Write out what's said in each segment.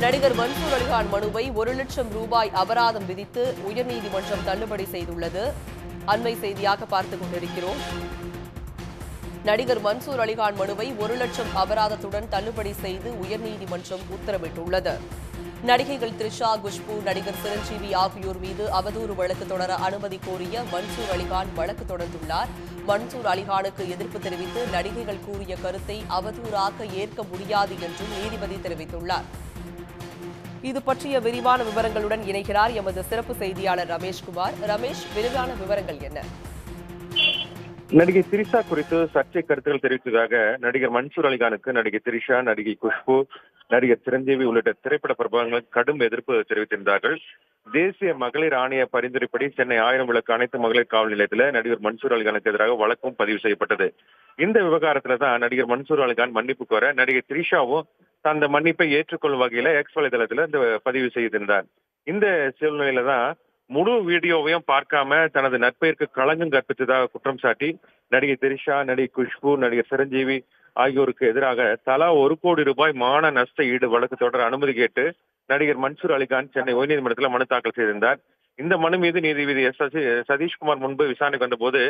நடிகர் மன்சூர் அலிகான் மனுவை ஒரு லட்சம் ரூபாய் அபராதம் விதித்து உயர்நீதிமன்றம் தள்ளுபடி செய்துள்ளது. அண்மை செய்தியாக பார்த்துக் கொண்டிருக்கிறோம். நடிகர் மன்சூர் அலிகான் மனுவை ஒரு லட்சம் அபராதத்துடன் தள்ளுபடி செய்து உயர்நீதிமன்றம் உத்தரவிட்டுள்ளது. நடிகைகள் த்ரிஷா குஷ்பு நடிகர் சிரஞ்சீவி ஆகியோர் மீது அவதூறு வழக்கு தொடர அனுமதி கோரிய மன்சூர் அலிகான் வழக்கு தொடர்ந்துள்ளார். மன்சூர் அலிகானுக்கு எதிர்ப்பு தெரிவித்து நடிகைகள் கூறிய கருத்தை அவதூறாக ஏற்க முடியாது என்றும் நீதிபதி தெரிவித்துள்ளார். இது பற்றிய விரிவான விவரங்களுடன் இணைகிறார் எமது சிறப்பு செய்தியாளர் ரமேஷ்குமார் ரமேஷ் விரிவான விவரங்கள் என்ன? நடிகை திரிஷா குறித்து சர்ச்சை கருத்துக்கள் தெரிவித்ததாக நடிகர் மன்சூர் அலிகானுக்கு நடிகை திரிஷா நடிகை குஷ்பு நடிகர் சிரஞ்சீவி உள்ளிட்ட திரைப்பட பிரபலங்கள் கடும் எதிர்ப்பு தெரிவித்திருந்தார்கள். தேசிய மகளிர் ஆணைய பரிந்துரைப்படி சென்னை ஆயிரம் விளக்கு அனைத்து மகளிர் காவல் நிலையத்தில் நடிகர் மன்சூர் அலிகானுக்கு எதிராக வழக்கும் பதிவு செய்யப்பட்டது. இந்த விவகாரத்துல தான் நடிகர் மன்சூர் அலிகான் மன்னிப்பு கோர நடிகை திரிஷாவும் அந்த மன்னிப்பை ஏற்றுக்கொள்ளும் வகையில எக்ஸ் வலைதளத்துல இந்த பதிவு செய்திருந்தார். இந்த சூழ்நிலையில தான் முழு வீடியோவையும் பார்க்காம தனது நட்பெயருக்கு களங்கம் கற்பித்ததாக குற்றம் சாட்டி நடிகை திரிஷா நடிகை குஷ்பு நடிகர் சிரஞ்சீவி ஆகியோருக்கு எதிராக தலா ஒரு கோடி ரூபாய் மான நஷ்ட ஈடு வழக்கு தொடர அனுமதி கேட்டு நடிகர் மன்சூர் அலிகான் சென்னை உயர்நீதிமன்றத்தில் மனு தாக்கல் செய்திருந்தார். இந்த மனு மீது நீதிபதி எஸ் சதீஷ்குமார் முன்பு விசாரணைக்கு வந்தபோது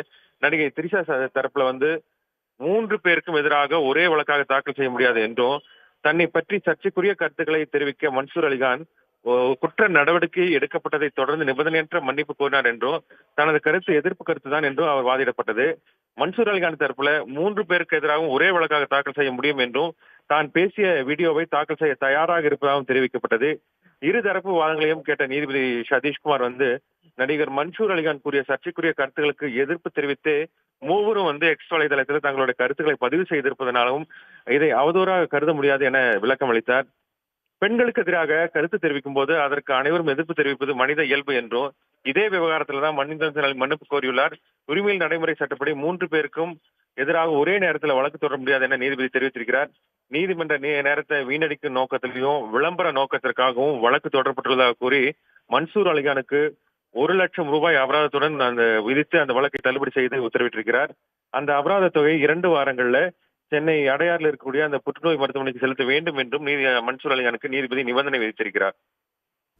நடிகை திரிஷா தரப்புல வந்து மூன்று பேருக்கும் எதிராக ஒரே வழக்காக தாக்கல் செய்ய முடியாது என்றும் தன்னை பற்றி சர்ச்சைக்குரிய கருத்துக்களை தெரிவிக்க மன்சூர் அலிகான் குற்ற நடவடிக்கை எடுக்கப்பட்டதை தொடர்ந்து நிபந்தனையற்ற மன்னிப்பு கோரினார் என்றும் தனது கருத்து எதிர்ப்பு கருத்து தான் என்றும் அவர் வாதிடப்பட்டது. மன்சூர் அலிகான் தரப்புல மூன்று பேருக்கு எதிராகவும் ஒரே வழக்காக தாக்கல் செய்ய முடியும் என்றும் தான் பேசிய வீடியோவை தாக்கல் செய்ய தயாராக இருப்பதாகவும் தெரிவிக்கப்பட்டது. இருதரப்பு வாதங்களையும் கேட்ட நீதிபதி சதீஷ்குமார் வந்து நடிகர் மன்சூர் அலிகான் கூறிய சர்ச்சைக்குரிய கருத்துக்களுக்கு எதிர்ப்பு தெரிவித்து மூவரும் வந்து எக்ஸ் வலைதளத்தில் தங்களுடைய கருத்துக்களை பதிவு செய்திருப்பதனாலும் இதை அவதூறாக கருத முடியாது என விளக்கம் அளித்தார். பெண்களுக்கு எதிராக கருத்து தெரிவிக்கும் போது அதற்கு அனைவரும் எதிர்ப்பு தெரிவிப்பது மனித இயல்பு என்றும் இதே விவகாரத்தில் தான் மன்னிதன் மன்னிப்பு கோரியுள்ளார். உரிமையில் நடைமுறை சட்டப்படி மூன்று பேருக்கும் எதிராக ஒரே நேரத்தில் வழக்கு தொடர முடியாது என நீதிபதி தெரிவித்திருக்கிறார். நீதிமன்ற நேரத்தை வீணடிக்கும் நோக்கத்திலையும் விளம்பர நோக்கத்திற்காகவும் வழக்கு தொடரப்பட்டுள்ளதாக கூறி மன்சூர் அலிகானுக்கு ஒரு லட்சம் ரூபாய் அபராதத்துடன் அந்த விதித்து அந்த வழக்கை தள்ளுபடி செய்து உத்தரவிட்டிருக்கிறார். அந்த அபராத தொகை இரண்டு வாரங்கள்ல சென்னை அடையாறில் இருக்கக்கூடிய அந்த புற்றுநோய் மருத்துவமனைக்கு செலுத்த வேண்டும் என்றும் நீதி மன்சூர் அலிகானுக்கு நீதிபதி நிபந்தனை விதித்திருக்கிறார்.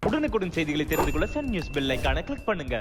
உடனுக்குடன் செய்திகளை தெரிந்து கொள்ள சன் நியூஸ் பெல் கிளிக் பண்ணுங்க.